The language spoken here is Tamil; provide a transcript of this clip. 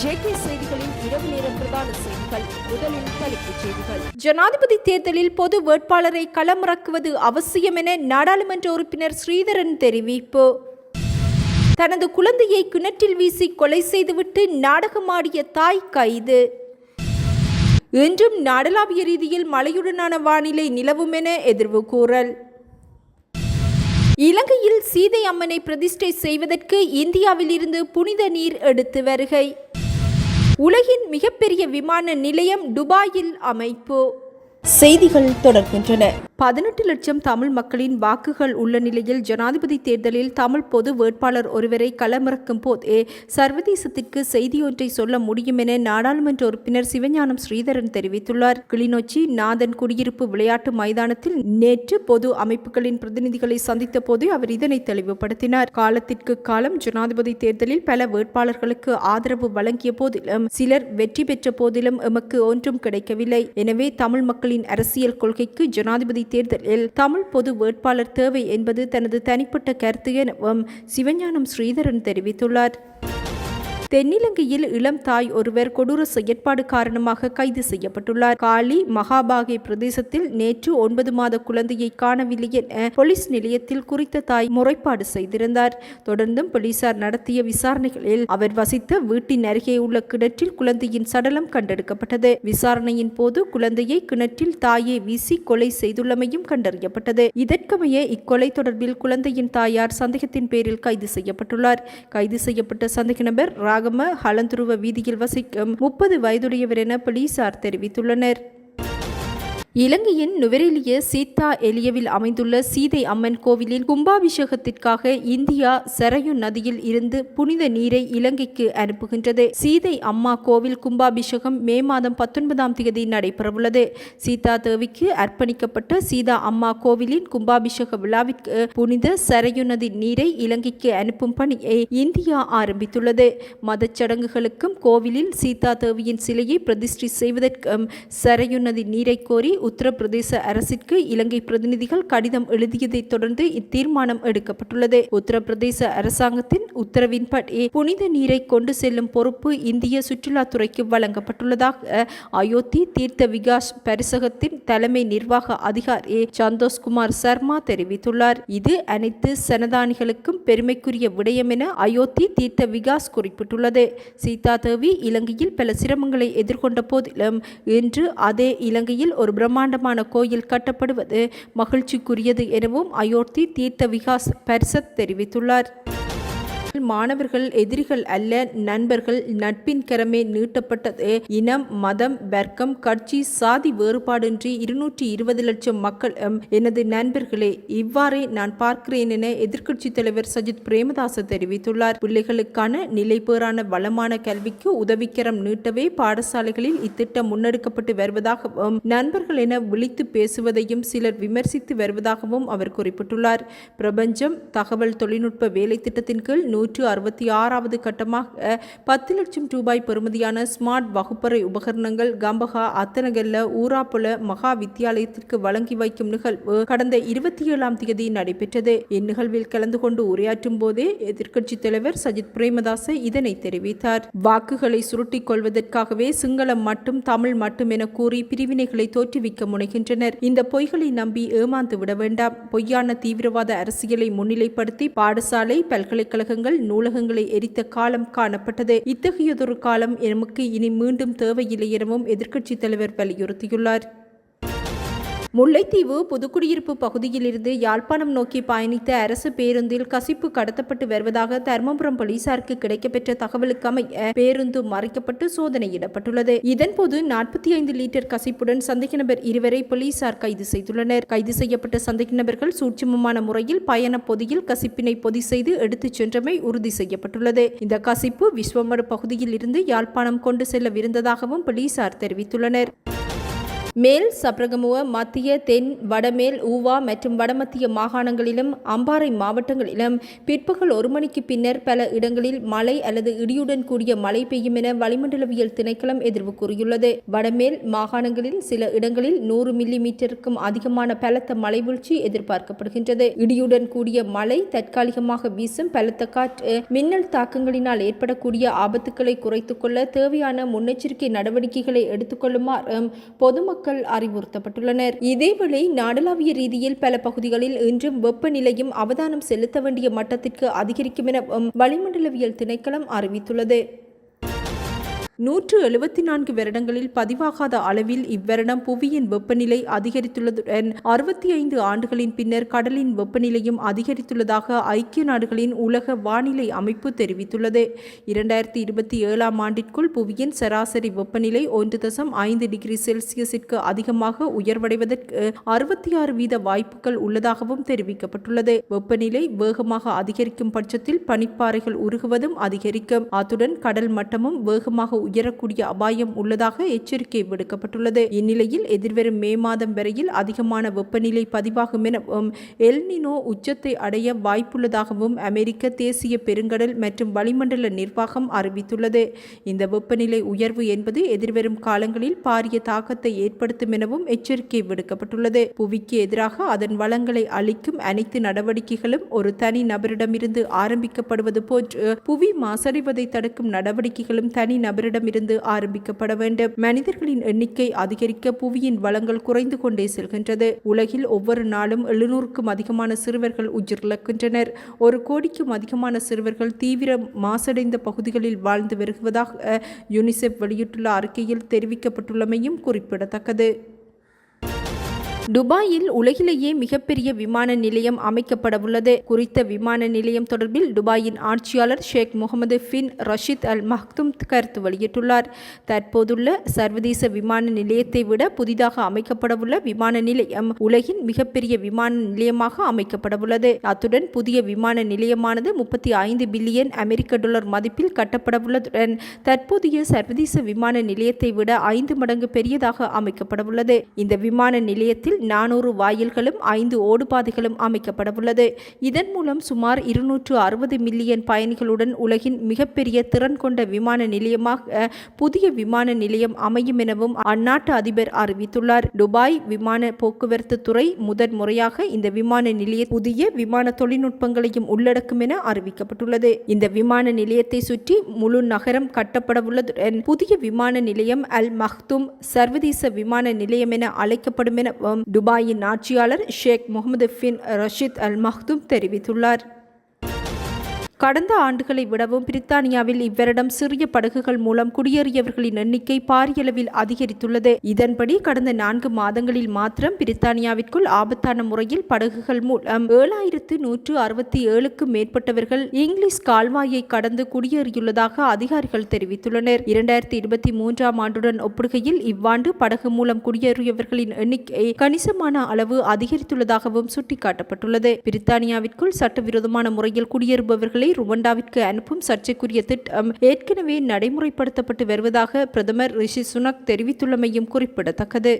ஜேகே செய்திகளின் இரவு நேர பிரதான செய்திகள் முதலில் தலைப்புச் செய்திகள். ஜனாதிபதி தேர்தலில் பொது வேட்பாளரை களமிறக்குவது அவசியம் என நாடாளுமன்ற உறுப்பினர் ஸ்ரீதரன் தெரிவிப்பு. தனது குழந்தையை கிணற்றில் வீசி கொலை செய்துவிட்டு நாடகமாடிய தாய் கைது. இன்றும் நாடளாவிய ரீதியில் மழையுடனான வானிலை நிலவும் என எதிர்வு கூறல். இலங்கையில் சீதை அம்மனை பிரதிஷ்டை செய்வதற்கு இந்தியாவிலிருந்து புனித நீர் எடுத்து வருகை. உலகின் மிகப்பெரிய விமான நிலையம் துபாயில் அமைப்பு. செய்திகள் தொடர்கின்றன. பதினெட்டு லட்சம் தமிழ் மக்களின் வாக்குகள் உள்ள நிலையில் ஜனாதிபதி தேர்தலில் தமிழ் பொது வேட்பாளர் ஒருவரை களமிறக்கும் போதே சர்வதேசத்திற்கு செய்தியொன்றை சொல்ல முடியும் என நாடாளுமன்ற உறுப்பினர் சிவஞானம் ஸ்ரீதரன் தெரிவித்துள்ளார். கிளிநொச்சி நாதன் குடியிருப்பு விளையாட்டு மைதானத்தில் நேற்று பொது அமைப்புகளின் பிரதிநிதிகளை சந்தித்த போது அவர் இதனை தெளிவுபடுத்தினார். காலத்திற்கு காலம் ஜனாதிபதி தேர்தலில் பல வேட்பாளர்களுக்கு ஆதரவு வழங்கிய போதிலும் சிலர் வெற்றி பெற்ற போதிலும் எமக்கு ஒன்றும் கிடைக்கவில்லை. எனவே தமிழ் மக்கள் மக்களின் அரசியல் கொள்கைக்கு ஜனாதிபதி தேர்தலில் தமிழ் பொது வேட்பாளர் தேவை என்பது தனது தனிப்பட்ட கருத்து எனவும் சிவஞானம் ஸ்ரீதரன் தெரிவித்துள்ளார். தென்னிலங்கையில் இளம் தாய் ஒருவர் கொடூர செயற்பாடு காரணமாக கைது செய்யப்பட்டுள்ளார். காலி மகாபாகை பிரதேசத்தில் நேற்று ஒன்பது மாத குழந்தையை காணவில்லை என போலீஸ் நிலையத்தில் குறித்த தாய் முறைப்பாடு செய்திருந்தார். தொடர்ந்தும் போலீசார் நடத்திய விசாரணைகளில் அவர் வசித்த வீட்டின் அருகே உள்ள கிணற்றில் குழந்தையின் சடலம் கண்டெடுக்கப்பட்டது. விசாரணையின் போது குழந்தையை கிணற்றில் தாயை வீசி கொலை செய்துள்ளமையும் கண்டறியப்பட்டது. இதற்கமைய இக்கொலை தொடர்பில் குழந்தையின் தாயார் சந்தேகத்தின் பேரில் கைது செய்யப்பட்டுள்ளார். கைது செய்யப்பட்ட சந்தேக நபர் ராகம ஹலந்துருவ வீதியில் வசிக்கும் முப்பது வயதுடையவர் என போலீசார் தெரிவித்துள்ளனர். இலங்கையின் நுவரெலிய சீதா எலியவில் அமைந்துள்ள சீதை அம்மன் கோவிலில் கும்பாபிஷேகத்திற்காக இந்தியா சரையு நதியில் இருந்து புனித நீரை இலங்கைக்கு அனுப்புகின்றது. சீதை அம்மா கோவில் கும்பாபிஷேகம் மே மாதம் பத்தொன்பதாம் தேதி நடைபெறவுள்ளது. சீதா தேவிக்கு அர்ப்பணிக்கப்பட்ட சீதா அம்மா கோவிலின் கும்பாபிஷேக விழாவிற்கு புனித சரையு நதி நீரை இலங்கைக்கு அனுப்பும் பணியை இந்தியா ஆரம்பித்துள்ளது. மதச்சடங்குகளுக்கும் கோவிலில் சீதா தேவியின் சிலையை பிரதிஷ்டை செய்வதற்கும் சரையு நதி நீரை கோரி உத்தரப்பிரதேச அரசிற்கு இலங்கை பிரதிநிதிகள் கடிதம் எழுதியதைத் தொடர்ந்து இத்தீர்மானம் எடுக்கப்பட்டுள்ளது. உத்தரப்பிரதேச அரசாங்கத்தின் உத்தரவின்படி புனித நீரை கொண்டு செல்லும் பொறுப்பு இந்திய சுற்றுலாத்துறைக்கு வழங்கப்பட்டுள்ளதாக அயோத்தி தீர்த்த விகாஸ் பரிசகத்தின் தலைமை நிர்வாக அதிகாரி சந்தோஷ்குமார் சர்மா தெரிவித்துள்ளார். இது அனைத்து சனதானிகளுக்கும் பெருமைக்குரிய விடயம் என அயோத்தி தீர்த்த விகாஸ் குறிப்பிட்டுள்ளது. சீதா தேவி இலங்கையில் பல சிரமங்களை எதிர்கொண்ட போதிலும் இன்று அதே இலங்கையில் ஒரு பிரம்மாண்டமான கோயில் கட்டப்படுவது மகிழ்ச்சிக்குரியது எனவும் அயோத்தி தீர்த்த விகாஸ் பரிசத் தெரிவித்துள்ளார். மாணவர்கள் எதிரிகள் அல்ல நண்பர்கள் நட்பின் கரமே நீட்டப்பட்டது. இனம் மதம் வர்க்கம் கட்சி சாதி வேறுபாடின்றி இருநூற்றி இருபது லட்சம் மக்கள் எனது நண்பர்களே இவ்வாறே நான் பார்க்கிறேன் என எதிர்க்கட்சித் தலைவர் சஜித் பிரேமதாச தெரிவித்துள்ளார். பிள்ளைகளுக்கான நிலைபேறான வளமான கல்விக்கு உதவிக்கரம் நீட்டவே பாடசாலைகளில் இத்திட்டம் முன்னெடுக்கப்பட்டு வருவதாகவும் நண்பர்கள் என விழித்து பேசுவதையும் சிலர் விமர்சித்து வருவதாகவும் அவர் குறிப்பிட்டுள்ளார். பிரபஞ்சம் தகவல் தொழில்நுட்ப வேலை திட்டத்தின் கீழ் நூற்று அறுபத்தி ஆறாவது கட்டமாக பத்து லட்சம் ரூபாய் பெறுமதியான ஸ்மார்ட் வகுப்பறை உபகரணங்கள் கம்பகா அத்தனகல்ல ஊராப்புல மகா வித்தியாலயத்திற்கு வழங்கி வைக்கும் நிகழ்வு கடந்த இருபத்தி ஏழாம் தேதி நடைபெற்றது. இந்நிகழ்வில் கலந்து கொண்டு உரையாற்றும் போதே எதிர்க்கட்சித் தலைவர் சஜித் பிரேமதாச இதனை தெரிவித்தார். வாக்குகளை சுருட்டிக் கொள்வதற்காகவே சிங்களம் மட்டும் தமிழ் மட்டும் என கூறி பிரிவினைகளை தோற்றுவிக்க முனைகின்றனர். இந்த பொய்களை நம்பி ஏமாந்து விட வேண்டாம். பொய்யான தீவிரவாத அரசியலை முன்னிலைப்படுத்தி பாடசாலை பல்கலைக்கழகங்கள் நூலகங்களை எரித்த காலம் காணப்பட்டது. இத்தகையதொரு காலம் எமக்கு இனி மீண்டும் தேவையில்லை எனவும் எதிர்க்கட்சித் தலைவர் வலியுறுத்தியுள்ளார். முல்லைத்தீவு புதுக்குடியிருப்பு பகுதியிலிருந்து யாழ்ப்பாணம் நோக்கி பயணித்த அரசு பேருந்தில் கசிப்பு கடத்தப்பட்டு வருவதாக தர்மபுரம் போலீசாருக்கு கிடைக்கப்பெற்ற தகவலுக்கு அமைய பேருந்து மறைக்கப்பட்டு சோதனையிடப்பட்டுள்ளது இதன்போது நாற்பத்தி ஐந்து லிட்டர் கசிப்புடன் சந்தேக நபர் இருவரை போலீசார் கைது செய்துள்ளனர். கைது செய்யப்பட்ட சந்தேக நபர்கள் சூட்சுமமான முறையில் பயண பொதியில் கசிப்பினை பொதி செய்து எடுத்துச் சென்றமை உறுதி செய்யப்பட்டுள்ளது. இந்த கசிப்பு விஸ்வமடு பகுதியில் இருந்து யாழ்ப்பாணம் கொண்டு செல்லவிருந்ததாகவும் போலீசார் தெரிவித்துள்ளனர். மேல் சப்ரகமுவ மத்திய தென் வடமேல் ஊவா மற்றும் வடமத்திய மாகாணங்களிலும் அம்பாறை மாவட்டங்களிலும் பிற்பகல் ஒரு மணிக்கு பின்னர் பல இடங்களில் மழை அல்லது இடியுடன் கூடிய மழை பெய்யும் என வளிமண்டலவியல் திணைக்களம் எதிர்வு கூறியுள்ளது. வடமேல் மாகாணங்களில் சில இடங்களில் நூறு மில்லி மீட்டருக்கும் அதிகமான பலத்த மழை வீழ்ச்சி எதிர்பார்க்கப்படுகின்றது. இடியுடன் கூடிய மழை தற்காலிகமாக வீசும் பலத்த காற்று மின்னல் தாக்கங்களினால் ஏற்படக்கூடிய ஆபத்துக்களை குறைத்துக் கொள்ள தேவையான முன்னெச்சரிக்கை நடவடிக்கைகளை எடுத்துக்கொள்ளுமாறும் பொதுமக்கள் அறிவுறுத்தப்பட்டுள்ளனர். இதேவேளை நாடளாவிய ரீதியில் பல பகுதிகளில் இன்றும் வெப்பநிலையும் அவதானம் செலுத்த வேண்டிய மட்டத்திற்கு அதிகரிக்கும் என வளிமண்டலவியல் திணைக்களம் அறிவித்துள்ளது. நூற்று எழுபத்தி நான்கு வருடங்களில் பதிவாகாத அளவில் இவ்வருடம் புவியின் வெப்பநிலை அதிகரித்துள்ளதுடன் அறுபத்தி ஐந்து ஆண்டுகளின் பின்னர் கடலின் வெப்பநிலையும் அதிகரித்துள்ளதாக ஐக்கிய நாடுகளின் உலக வானிலை அமைப்பு தெரிவித்துள்ளது. இரண்டாயிரத்தி இருபத்தி ஏழாம் ஆண்டிற்குள் புவியின் சராசரி வெப்பநிலை ஒன்று தசம் ஐந்து டிகிரி செல்சியஸிற்கு அதிகமாக உயர்வடைவதற்கு அறுபத்தி ஆறு வீத வாய்ப்புகள் உள்ளதாகவும் தெரிவிக்கப்பட்டுள்ளது. வெப்பநிலை வேகமாக அதிகரிக்கும் பட்சத்தில் பனிப்பாறைகள் உருகுவதும் அதிகரிக்கும். அத்துடன் கடல் மட்டமும் வேகமாக உயரக்கூடிய அபாயம் உள்ளதாக எச்சரிக்கை விடுக்கப்பட்டுள்ளது. இந்நிலையில் எதிர்வரும் மே மாதம் வரையில் அதிகமான வெப்பநிலை பதிவாகும் எனவும் எல்னினோ உச்சத்தை அடைய வாய்ப்புள்ளதாகவும் அமெரிக்க தேசிய பெருங்கடல் மற்றும் வளிமண்டல நிர்வாகம் அறிவித்துள்ளது. இந்த வெப்பநிலை உயர்வு என்பது எதிர்வரும் காலங்களில் பாரிய தாக்கத்தை ஏற்படுத்தும் எனவும் எச்சரிக்கை விடுக்கப்பட்டுள்ளது. புவிக்கு எதிராக அதன் வளங்களை அளிக்கும் அனைத்து நடவடிக்கைகளும் ஒரு தனி நபரிடமிருந்து ஆரம்பிக்கப்படுவது போன்று புவி மாசடைவதை தடுக்கும் நடவடிக்கைகளும் தனி நபரிடம் இடமிருந்து ஆரம்பிக்கப்பட வேண்டும். மனிதர்களின் எண்ணிக்கை அதிகரிக்க புவியின் வளங்கள் குறைந்து கொண்டே செல்கின்றது. உலகில் ஒவ்வொரு நாளும் எழுநூறுக்கும் அதிகமான சிறுவர்கள் உயிரிழக்கின்றனர். ஒரு கோடிக்கும் அதிகமான சிறுவர்கள் தீவிர மாசடைந்த பகுதிகளில் வாழ்ந்து வருவதாக யுனிசெஃப் வெளியிட்டுள்ள அறிக்கையில் தெரிவிக்கப்பட்டுள்ளமையும் குறிப்பிடத்தக்கது. துபாயில் உலகிலேயே மிகப்பெரிய விமான நிலையம் அமைக்கப்படவுள்ளது. குறித்த விமான நிலையம் தொடர்பில் துபாயின் ஆட்சியாளர் ஷேக் முகமது பின் ரஷீத் அல் மஹ்தும் கருத்து வெளியிட்டுள்ளார். தற்போதுள்ள சர்வதேச விமான நிலையத்தை விட புதிதாக அமைக்கப்படவுள்ள விமான நிலையம் உலகின் மிகப்பெரிய விமான நிலையமாக அமைக்கப்படவுள்ளது. அத்துடன் புதிய விமான நிலையமானது முப்பத்தி ஐந்து பில்லியன் அமெரிக்க டாலர் மதிப்பில் கட்டப்படவுள்ளதுடன் தற்போதைய சர்வதேச விமான நிலையத்தை விட ஐந்து மடங்கு பெரியதாக அமைக்கப்படவுள்ளது. இந்த விமான நிலையத்தில் நானூறு வாயில்களும் ஐந்து ஓடுபாதைகளும் அமைக்கப்படவுள்ளது. இதன் மூலம் சுமார் இருநூற்று அறுபது மில்லியன் பயணிகளுடன் உலகின் மிகப்பெரிய திறன் கொண்ட விமான நிலையமாக புதிய விமான நிலையம் அமையும் எனவும் அந்நாட்டு அதிபர் அறிவித்துள்ளார். துபாய் விமான போக்குவரத்து துறை முதன் முறையாக இந்த விமான நிலைய புதிய விமான தொழில்நுட்பங்களையும் உள்ளடக்கும் என அறிவிக்கப்பட்டுள்ளது. இந்த விமான நிலையத்தை சுற்றி முழு நகரம் கட்டப்படவுள்ளதுடன் புதிய விமான நிலையம் அல் மஹ்தும் சர்வதேச விமான நிலையம் என அழைக்கப்படும் என துபாயின் ஆட்சியாளர் ஷேக் முகமது பின் ரஷீத் அல் மஹ்தூம் தெரிவித்துள்ளார். கடந்த ஆண்டுகளை விடவும் பிரித்தானியாவில் இவ்வருடம் சிறிய படகுகள் மூலம் குடியேறியவர்களின் எண்ணிக்கை பாரியளவில் அதிகரித்துள்ளது. இதன்படி கடந்த நான்கு மாதங்களில் மாத்திரம் பிரித்தானியாவிற்குள் ஆபத்தான முறையில் படகுகள் மூலம் ஏழாயிரத்து நூற்று அறுபத்தி ஏழுக்கும் மேற்பட்டவர்கள் இங்கிலீஷ் கால்வாயை கடந்து குடியேறியுள்ளதாக அதிகாரிகள் தெரிவித்துள்ளனர். இரண்டாயிரத்தி இருபத்தி மூன்றாம் ஆண்டுடன் ஒப்பிடுகையில் இவ்வாண்டு படகு மூலம் குடியேறியவர்களின் எண்ணிக்கை கணிசமான அளவு அதிகரித்துள்ளதாகவும் சுட்டிக்காட்டப்பட்டுள்ளது. பிரித்தானியாவிற்குள் சட்டவிரோதமான முறையில் குடியேறுபவர்களை ருவண்டாவிற்கு அனுப்பும் சர்ச்சைக்குரிய திட்டம் ஏற்கனவே நடைமுறைப்படுத்தப்பட்டு வருவதாக பிரதமர் ரிஷி சுனக் தெரிவித்துள்ளமையும் குறிப்பிடத்தக்கது.